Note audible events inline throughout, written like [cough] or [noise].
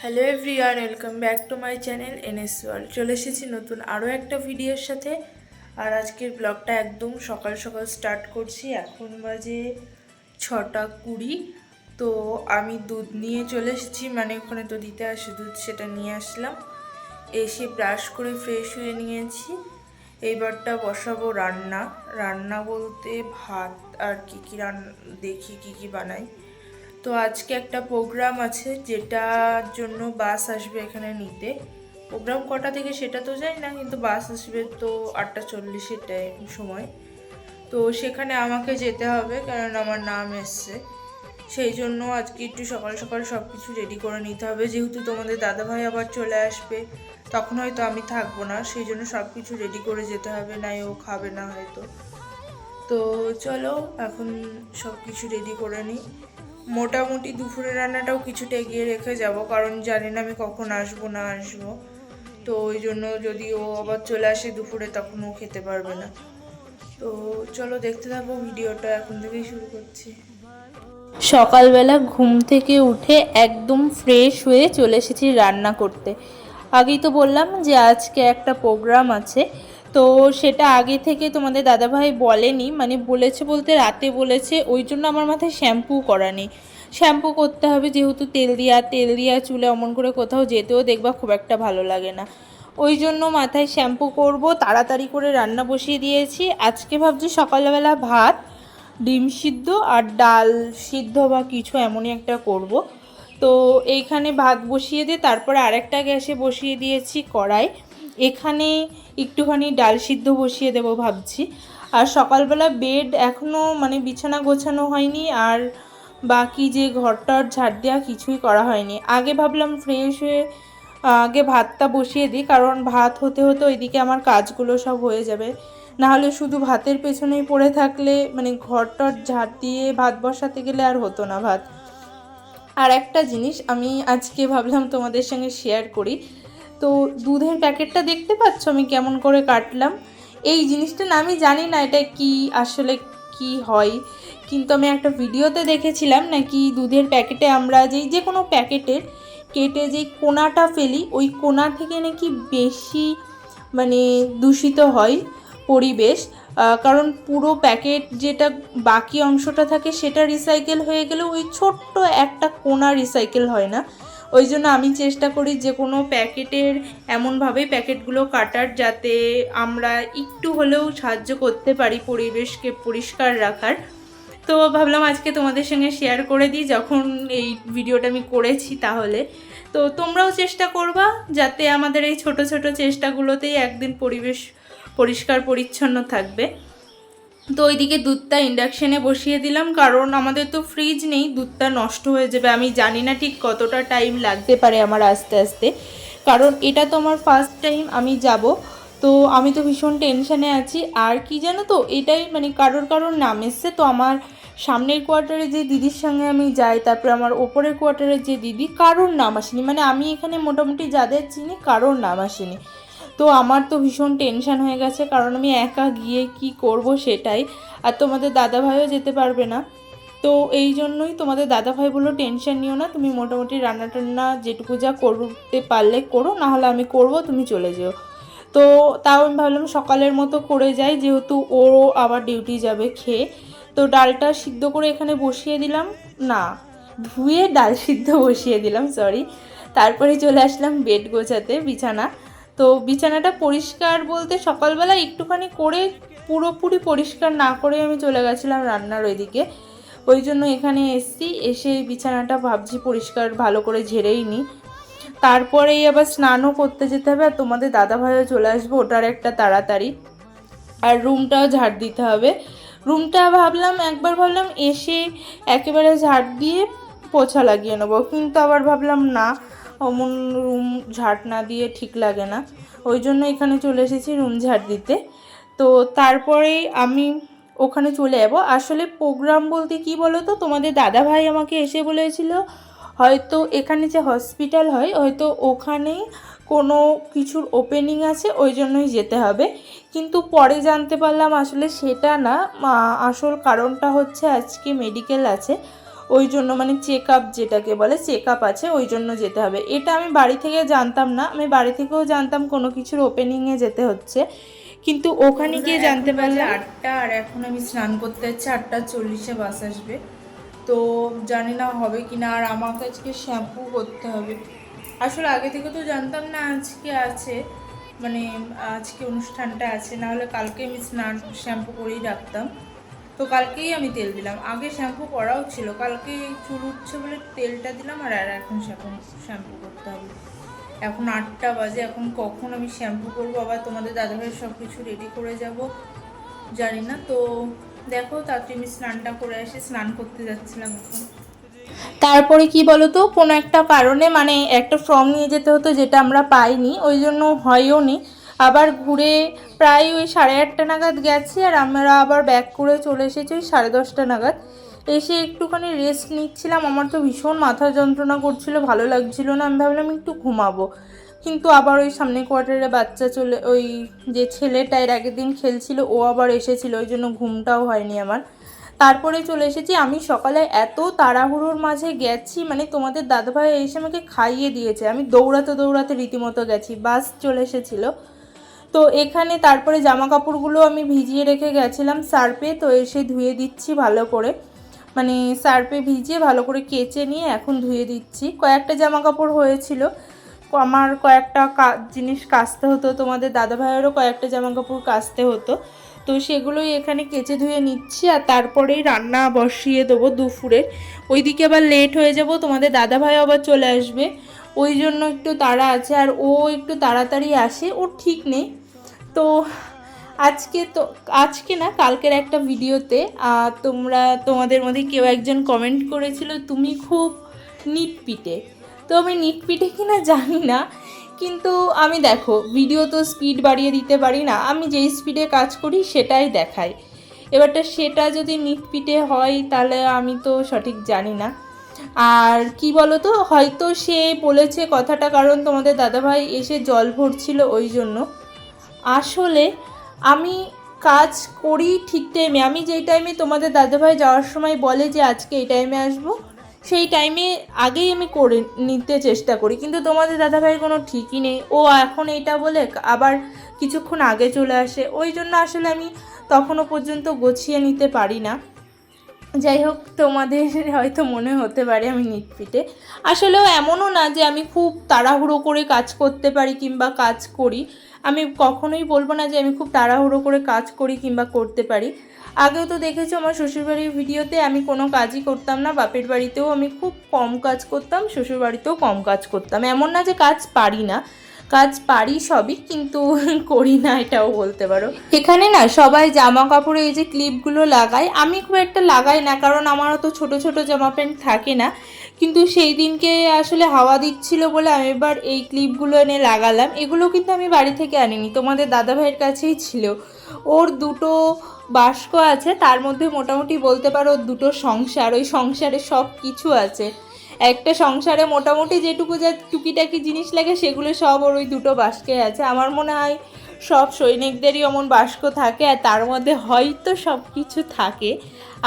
Hello everyone, welcome back to my channel NS world. চলে এসেছি নতুন আরও একটা ভিডিওর সাথে। আর আজকের ব্লগটা একদম সকাল সকাল স্টার্ট করছি। এখন বাজে ছটা কুড়ি। তো আমি দুধ নিয়ে চলে এসেছি মানে ওখানে তো দিতে আসে দুধ, সেটা নিয়ে আসলাম। এসে ব্রাশ করে ফ্রেশ হয়ে নিয়েছি। এইবারটা বসাবো রান্না। রান্না বলতে ভাত আর কী কী রান দেখি কী কী বানাই। তো আজকে একটা প্রোগ্রাম আছে, যেটার জন্য বাস আসবে এখানে নিতে। প্রোগ্রাম কটা থেকে সেটা তো জানি না, কিন্তু বাস আসবে তো আটটা চল্লিশের টাইম সময়। তো সেখানে আমাকে যেতে হবে কারণ আমার নাম এসছে। সেই জন্য আজকে একটু সকাল সকাল সব কিছু রেডি করে নিতে হবে। যেহেতু তোমাদের দাদাভাই আবার চলে আসবে, তখন হয়তো আমি থাকব না। সেই জন্য সব কিছু রেডি করে যেতে হবে, নাই ও খাবে না হয়তো। তো চলো, এখন সব কিছু রেডি করে নিই। মোটামুটি দুপুরের রান্নাটাও কিছুটা এগিয়ে রেখে যাব, কারণ জানি না আমি কখন আসব না আসব। তো ওই জন্য যদি ও আবার চলে আসে দুপুরে, তখন ও খেতে পারবে না। তো চলো দেখতে থাকব ভিডিওটা, এখন থেকেই শুরু করছি। সকালবেলা ঘুম থেকে উঠে একদম ফ্রেশ হয়ে চলে এসেছি রান্না করতে। আগেই তো বললাম যে আজকে একটা প্রোগ্রাম আছে তো সেটা আগে থেকে তোমাদের দাদাভাই বলেনি মানে বলেছে বলতে রাতে বলেছে, ওই জন্য আমার মাথায় শ্যাম্পু করা নেই। শ্যাম্পু করতে হবে, যেহেতু তেল দিয়া তেল দিয়া চুলে অমন করে কোথাও যেতেও দেখবা খুব একটা ভালো লাগে না। ওই জন্য মাথায় শ্যাম্পু করব, তাড়াতাড়ি করে রান্না বসিয়ে দিয়েছি। আজকে ভাবছি সকালবেলা ভাত, ডিম সিদ্ধ আর ডাল সিদ্ধ বা কিছু এমনই একটা করব। তো এইখানে ভাত বসিয়ে দিয়ে, তারপরে আরেকটা গ্যাসে বসিয়ে দিয়েছি কড়াই। এখানে একটুখানি ডাল সিদ্ধ বসিয়ে দেবো ভাবছি। আর সকালবেলা বেড এখনও মানে বিছানা গোছানো হয়নি আর বাকি যে ঘরটার ঝাড় দেওয়া কিছুই করা হয়নি। আগে ভাবলাম ফ্রেশ হয়ে, আগে ভাতটা বসিয়ে দিই, কারণ ভাত হতে হতে ওইদিকে আমার কাজগুলো সব হয়ে যাবে। নাহলে শুধু ভাতের পেছনেই পড়ে থাকলে মানে ঘরটার ঝাড় দিয়ে ভাত বসাতে গেলে আর হতো না ভাত। আর একটা জিনিস আমি আজকে ভাবলাম তোমাদের সঙ্গে শেয়ার করি। তো দুধের প্যাকেটটা দেখতে পাচ্ছ? আমি কেমন করে কাটলাম। এই জিনিসটা না, আমি জানি না এটা কি, আসলে কি হয়। কিন্তু আমি একটা ভিডিওতে দেখেছিলাম নাকি দুধের প্যাকেটে আমরা যেই, যে কোনো প্যাকেটের কেটে যেই কোনাটা ফেলি, ওই কোনা থেকে নাকি বেশি মানে দূষিত হয় পরিবেশ। কারণ পুরো প্যাকেট যেটা বাকি অংশটা থাকে, সেটা রিসাইকেল হয়ে গেলে ওই ছোট্ট একটা কোনা রিসাইকেল হয় না। ওই জন্য আমি চেষ্টা করি যে কোনো প্যাকেটের এমনভাবেই প্যাকেটগুলো কাটার যাতে আমরা একটু হলেও সাহায্য করতে পারি পরিবেশকে পরিষ্কার রাখার। তো ভাবলাম আজকে তোমাদের সঙ্গে শেয়ার করে দিই, যখন এই ভিডিওটা আমি করেছি তাহলে। তো তোমরাও চেষ্টা করবা যাতে আমাদের এই ছোট ছোট চেষ্টাগুলোতেই একদিন পরিবেশ পরিষ্কার পরিচ্ছন্ন থাকবে। তো ওইদিকে দুধটা ইন্ডাকশানে বসিয়ে দিলাম, কারণ আমাদের তো ফ্রিজ নেই, দুধটা নষ্ট হয়ে যাবে। আমি জানি না ঠিক কতটা টাইম লাগতে পারে আমার আস্তে আস্তে। কারণ এটা তো আমার ফার্স্ট টাইম আমি যাব। তো আমি তো ভীষণ টেনশানে আছি। আর কি জানো তো, এটাই মানে কারোর কারোর নাম এসছে। তো আমার সামনের কোয়ার্টারে যে দিদির সঙ্গে আমি যাই, তারপরে আমার ওপরের কোয়ার্টারে যে দিদি, কারোর নাম আসেনি। মানে আমি এখানে মোটামুটি যাদের চিনি, কারোর নাম আসেনি। তো আমার তো ভীষণ টেনশন হয়ে গেছে, কারণ আমি একা গিয়ে কি করব সেটাই। আর তোমাদের দাদাভাইও যেতে পারবে না। তো এই জন্যই তোমাদের দাদাভাই বলল টেনশান নিও না, তুমি মোটামুটি রান্না টান্না যেটুকু যা করতে পারলে করো না হলে আমি করব, তুমি চলে যেও। তো তাও আমি ভাবলাম সকালের মতো করে যাই, যেহেতু ওরও আবার ডিউটি যাবে খেয়ে। তো ডালটা সিদ্ধ করে এখানে বসিয়ে দিলাম। না, ধুয়ে ডাল সিদ্ধ বসিয়ে দিলাম সরি তারপরে চলে আসলাম বেড গোছাতে, বিছানা। তো বিছানাটা পরিষ্কার বলতে সকালবেলা একটুখানি করে পুরোপুরি পরিষ্কার না করে আমি চলে গেছিলাম রান্নার ওইদিকে। ওই জন্য এখানে এসছি, এসে বিছানাটা ভাবছি পরিষ্কার ভালো করে ঝেড়েই নিই। তারপরেই আবার স্নানও করতে যেতে হবে আর তোমাদের দাদাভাইও চলে আসবে, ওটার একটা তাড়াতাড়ি। আর রুমটাও ঝাড় দিতে হবে। রুমটা ভাবলাম, একবার ভাবলাম এসে একেবারে ঝাড় দিয়ে পোছা লাগিয়ে নেব, কিন্তু আবার ভাবলাম না। অমন রুম ঝাড় না দিয়ে ঠিক লাগে না। ওই জন্য এখানে চলে এসেছি রুম ঝাড় দিতে। তো তারপরেই আমি ওখানে চলে যাব। আসলে প্রোগ্রাম বলতে কি বলো তো তোমাদের দাদা ভাই আমাকে এসে বলেছিল, হয়তো এখানে যে হসপিটাল হয়, হয়তো ওখানেই কোনো কিছুর ওপেনিং আছে, ওই জন্যই যেতে হবে। কিন্তু পরে জানতে পারলাম আসলে সেটা না আসল কারণটা হচ্ছে আজকে মেডিকেল আছে। ওই জন্য মানে চেক আপ যেটাকে বলে চেক আপ আছে ওই জন্য যেতে হবে। এটা আমি বাড়ি থেকে জানতাম না আমি বাড়ি থেকেও জানতাম কোনো কিছুর ওপেনিংয়ে যেতে হচ্ছে। কিন্তু ওখানে গিয়ে জানতে পারলাম আটটা আর এখন আমি স্নান করতে যাচ্ছি আটটা চল্লিশে বাস আসবে। তো জানি না হবে কি না আর আমাকে আজকে শ্যাম্পু করতে হবে। আসলে আগে থেকে তো জানতাম না আজকে আছে মানে আজকে অনুষ্ঠানটা আছে না হলে কালকে আমি স্নান শ্যাম্পু করেই রাখতাম তো কালকেই আমি তেল দিলাম। আগে শ্যাম্পু করাও ছিল কালকে চুল উঠছে বলে তেলটা দিলাম আর আর এখন শ্যাম্পু শ্যাম্পু করতে হবে। এখন আটটা বাজে, এখন কখন আমি শ্যাম্পু করব? আবার তোমাদের দাদাভাইয়ের সব কিছু রেডি করে যাব। জানি না, তো দেখো, তাড়াতাড়ি আমি স্নানটা করে আসি স্নান করতে যাচ্ছিলাম এখন। তারপরে কি বলতো, কোনো একটা কারণে মানে একটা ফর্ম নিয়ে যেতে হতো যেটা আমরা পাইনি, ওই জন্য হয়ও নি। আবার ঘুরে প্রায় ওই সাড়ে আটটা নাগাদ গেছি, আর আমরা আবার ব্যাক করে চলে এসেছি ওই সাড়ে দশটা নাগাদ। এসে একটুখানি রেস্ট নিচ্ছিলাম, আমার তো ভীষণ মাথা যন্ত্রণা করছিল, ভালো লাগছিল না, আমি ভাবলাম একটু ঘুমাবো। কিন্তু আবার ওই সামনে কোয়ার্টারে বাচ্চা চলে, ওই যে ছেলেটা এর আগের দিন খেলছিল, ও আবার এসেছিল, ওই জন্য ঘুমটাও হয়নি আমার। তারপরে চলে এসেছি, আমি সকালে এত তাড়াহুড়োর মাঝে গেছি মানে তোমাদের দাদাভাই এসে আমাকে খাইয়ে দিয়েছে, আমি দৌড়াতে দৌড়াতে রীতিমতো গেছি, বাস চলে এসেছিল। তো এখানে তারপরে জামা কাপড়গুলো আমি ভিজিয়ে রেখে গেছিলাম সার্পে তো এসে ধুয়ে দিচ্ছি ভালো করে। মানে সার্পে ভিজিয়ে ভালো করে কেচে নিয়ে এখন ধুয়ে দিচ্ছি। কয়েকটা জামা কাপড় হয়েছিল। আমার কয়েকটা জিনিস কাচতে হতো, তোমাদের দাদাভাইয়েরও কয়েকটা জামা কাপড় কাচতে হতো। তো সেগুলোই এখানে কেচে ধুয়ে নিচ্ছি আর তারপরেই রান্না বসিয়ে দেবো দুপুরের ওইদিকে আবার লেট হয়ে যাব, তোমাদের দাদাভাই আবার চলে আসবে। ওই জন্য একটু তাড়া আছে আর ও একটু তাড়াতাড়ি আসে, ওর ঠিক নেই। তো আজকে তো, আজকে না কালকের একটা ভিডিওতে তোমরা, তোমাদের মধ্যে কেউ একজন কমেন্ট করেছিল, তুমি খুব নিট পিটে তো আমি নিট পিটে কিনা জানি না, কিন্তু আমি দেখো ভিডিও তো স্পিড বাড়িয়ে দিতে পারি না। আমি যেই স্পিডে কাজ করি, সেটাই দেখাই। এবারটা সেটা যদি নিট পিটে হয়, তাহলে আমি তো সঠিক জানি না। আর কি বলো তো হয়তো সে বলেছে কথাটা, কারণ তোমাদের দাদাভাই এসে জল ভরছিল ওই জন্য। আসলে আমি কাজ করি ঠিক টাইমে আমি যেই টাইমে তোমাদের দাদাভাই যাওয়ার সময় বলে যে আজকে এই টাইমে আসব, সেই টাইমে আগেই আমি করে নিতে চেষ্টা করি। কিন্তু তোমাদের দাদাভাইয়ের কোনো ঠিকই নেই। ও এখন এইটা বলে আবার কিছুক্ষণ আগে চলে আসে। ওই জন্য আসলে আমি তখনও পর্যন্ত গুছিয়ে নিতে পারি না। যাই হোক, তোমাদের [laughs] হয়তো মনে হতে পারে আমি নিটপিটে। আসলেও এমনও না যে আমি খুব তাড়াহুড়ো করে কাজ করতে পারি কিংবা কাজ করি। আমি কখনোই বলব না যে আমি খুব তাড়াহুড়ো করে কাজ করি কিংবা করতে পারি। আগেও তো দেখেছ আমার শ্বশুরবাড়ির ভিডিওতে আমি কোনো কাজই করতাম না, বাপের বাড়িতেও আমি খুব কম কাজ করতাম, শ্বশুরবাড়িতেও কম কাজ করতাম। এমন না যে কাজ পারি না, কাজ পারি সবই, কিন্তু [laughs] করি না এটাও বলতে পারো। এখানে না সবাই জামা কাপড়ে এই যে ক্লিপগুলো লাগায়, আমি খুব একটা লাগাই না, কারণ আমারও তো ছোট ছোট জামা প্যান্ট থাকে না। কিন্তু সেই দিনকে আসলে হাওয়া দিচ্ছিল বলে আমি এবার এই ক্লিপগুলো এনে লাগালাম। এগুলো কিন্তু আমি বাড়ি থেকে আনিনি, তোমাদের দাদা ভাইয়ের কাছেই ছিল। ওর দুটো বাস্ক আছে, তার মধ্যে মোটামুটি বলতে পারো দুটো সংসার, ওই সংসারে সব কিছু আছে। একটা সংসারে মোটামুটি যেটুকু যা টুকিটাকি জিনিস লাগে, সেগুলো সব ওর ওই দুটো বাস্কে আছে। আমার মনে হয় সব সৈনিকদেরই অমন বাস্ক থাকে, আর তার মধ্যে হয়তো সব কিছু থাকে।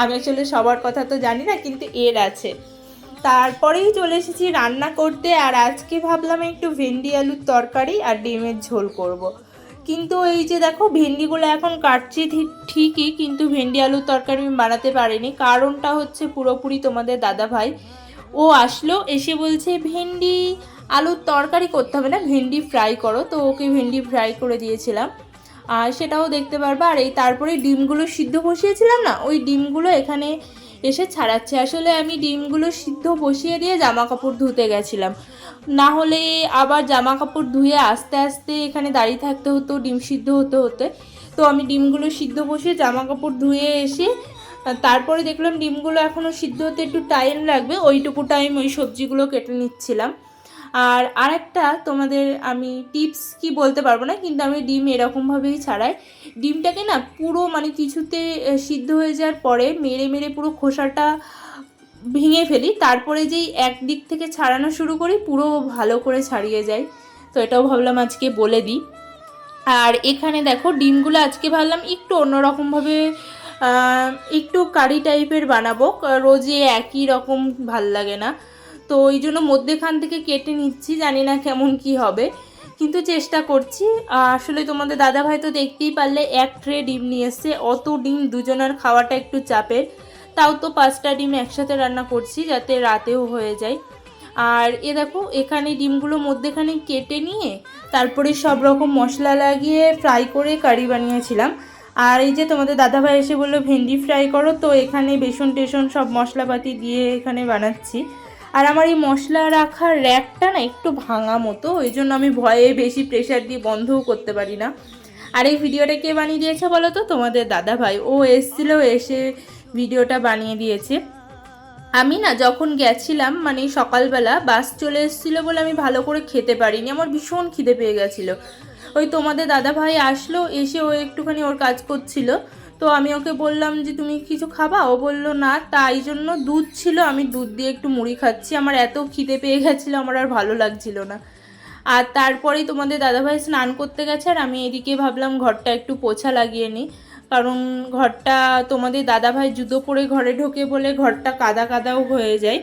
আমি আসলে সবার কথা তো জানি না, কিন্তু এর আছে। তারপরেই চলে এসেছি রান্না করতে আর আজকে ভাবলাম একটু ভেন্ডি আলুর তরকারি আর ডিমের ঝোল করব। কিন্তু এই যে দেখো ভেন্ডিগুলো এখন কাটছি ঠিকই কিন্তু ভেন্ডি আলুর তরকারি আমি বানাতে পারিনি। কারণটা হচ্ছে পুরোপুরি তোমাদের দাদা ভাই ও আসলো, এসে বলছে, ভেন্ডি আলুর তরকারি করতে হবে না, ভেন্ডি ফ্রাই করো। তো ওকে ভেন্ডি ফ্রাই করে দিয়েছিলাম। আর সেটাও দেখতে পারবা। আর এই তারপরে ডিমগুলো সিদ্ধ বসিয়েছিলাম না, ওই ডিমগুলো এখানে এসে ছাড়াচ্ছে। আসলে আমি ডিমগুলো সিদ্ধ বসিয়ে দিয়ে জামা কাপড় ধুতে গেছিলাম। না হলে আবার জামা কাপড় ধুয়ে আস্তে আস্তে এখানে দাঁড়িয়ে থাকতে হতো, ডিম সিদ্ধ হতে হতে। তো আমি ডিমগুলো সিদ্ধ বসিয়ে জামা কাপড় ধুয়ে এসে তারপরে দেখলাম ডিমগুলো এখনও সিদ্ধ হতে একটু টাইম লাগবে। ওইটুকু টাইম ওই সবজিগুলো কেটে নিচ্ছিলাম। আর আরেকটা তোমাদের আমি টিপস কি বলতে পারব না, কিন্তু আমি ডিম এরকমভাবেই ছাড়াই। ডিমটাকে না পুরো মানে কিছুতে সিদ্ধ হয়ে যাওয়ার পরে মেরে মেরে পুরো খোসাটা ভেঙে ফেলি। তারপরে যেই একদিক থেকে ছাড়ানো শুরু করি, পুরো ভালো করে ছাড়িয়ে যায় তো এটাও ভাবলাম আজকে বলে দিই। আর এখানে দেখো ডিমগুলো আজকে ভাবলাম একটু অন্যরকমভাবে একটু কারি টাইপের বানাবো। রোজে একই রকম ভালো লাগে না। তো ওই জন্য মধ্যেখান থেকে কেটে নিচ্ছি, জানি না কেমন কি হবে। কিন্তু চেষ্টা করছি। আসলে তোমাদের দাদাভাই তো দেখতেই পারলে, এক ট্রে ডিম নিয়ে অত ডিম, দুজনের খাওয়াটা একটু চাপের। তাও তো পাঁচটা ডিম একসাথে রান্না করছি, যাতে রাতেও হয়ে যায়। আর এ দেখো, এখানে ডিমগুলো মধ্যেখানে কেটে নিয়ে, তারপরে সব রকম মশলা লাগিয়ে ফ্রাই করে কারি বানিয়েছিলাম। আর এই যে তোমাদের দাদাভাই এসে বলল, ভেন্ডি ফ্রাই করো। তো এখানে বেসন টেসন সব মশলাপাতি দিয়ে এখানে বানাচ্ছি। আর আমার এই মশলা রাখার র্যাকটা না একটু ভাঙা মতো, ওই জন্য আমি ভয়ে বেশি প্রেশার দিয়ে বন্ধও করতে পারি না। আর এই ভিডিওটা কে বানিয়ে দিয়েছে বলো তো? তোমাদের দাদাভাই ও এসেছিল, এসে ভিডিওটা বানিয়ে দিয়েছে। আমি না যখন গেছিলাম মানে সকালবেলা বাস চলে এসেছিল বলে আমি ভালো করে খেতে পারিনি। আমার ভীষণ খিদে পেয়ে গেছিল। ওই তোমাদের দাদা ভাই আসলো, এসে ও একটুখানি ওর কাজ করছিল। তো আমি ওকে বললাম যে, তুমি কিছু খাবা? ও বলল, না, তাই জন্য দুধ ছিল, আমি দুধ দিয়ে একটু মুড়ি খাচ্ছি। আমার এত খিদে পেয়ে গেছিল, আমার আর ভালো লাগছিল না। আর তারপরেই তোমাদের দাদাভাই স্নান করতে গেছে, আর আমি এদিকে ভাবলাম ঘরটা একটু পোছা লাগিয়ে নিই। কারণ ঘরটা তোমাদের দাদাভাই জুতো পরে ঘরে ঢোকে বলে ঘরটা কাদা কাদাও হয়ে যায়।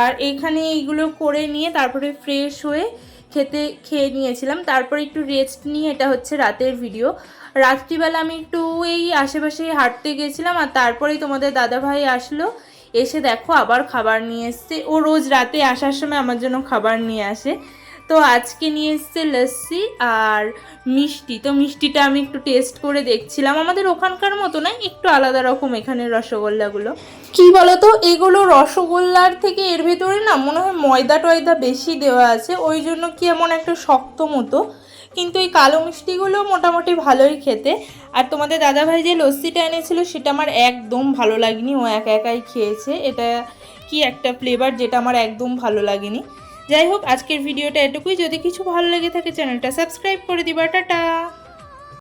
আর এখানে এইগুলো করে নিয়ে তারপরে ফ্রেশ হয়ে খেতে, খেয়ে নিয়েছিলাম। তারপরে একটু রেস্ট নিয়ে, এটা হচ্ছে রাতের ভিডিও। রাত্রিবেলা আমি একটু এই আশেপাশে হাঁটতে গেছিলাম আর তারপরেই তোমাদের দাদাভাই আসলো। এসে দেখো আবার খাবার নিয়ে এসছে। ও রোজ রাতে আসার সময় আমার জন্য খাবার নিয়ে আসে। তো আজকে নিয়ে এসছে লস্যি আর মিষ্টি। তো মিষ্টিটা আমি একটু টেস্ট করে দেখছিলাম। আমাদের ওখানকার মতো না একটু আলাদা রকম এখানে রসগোল্লাগুলো। কি বলতো? এগুলো রসগোল্লার থেকে এর ভেতরে না মনে হয় ময়দা টয়দা বেশি দেওয়া আছে। ওই জন্য কি এমন একটা শক্ত মতো কিন্তু এই কালো মিষ্টিগুলো মোটামুটি ভালোই খেতে। আর তোমাদের দাদাভাই যে লস্যিটা এনেছিল, সেটা আমার একদম ভালো লাগেনি। ও একা একাই খেয়েছে। এটা কি একটা ফ্লেভার যেটা আমার একদম ভালো লাগেনি। যাই হোক, আজকের ভিডিওটা এটুকুই। যদি কিছু ভালো লেগে থাকে, চ্যানেলটা সাবস্ক্রাইব করে দিবা। টাটা!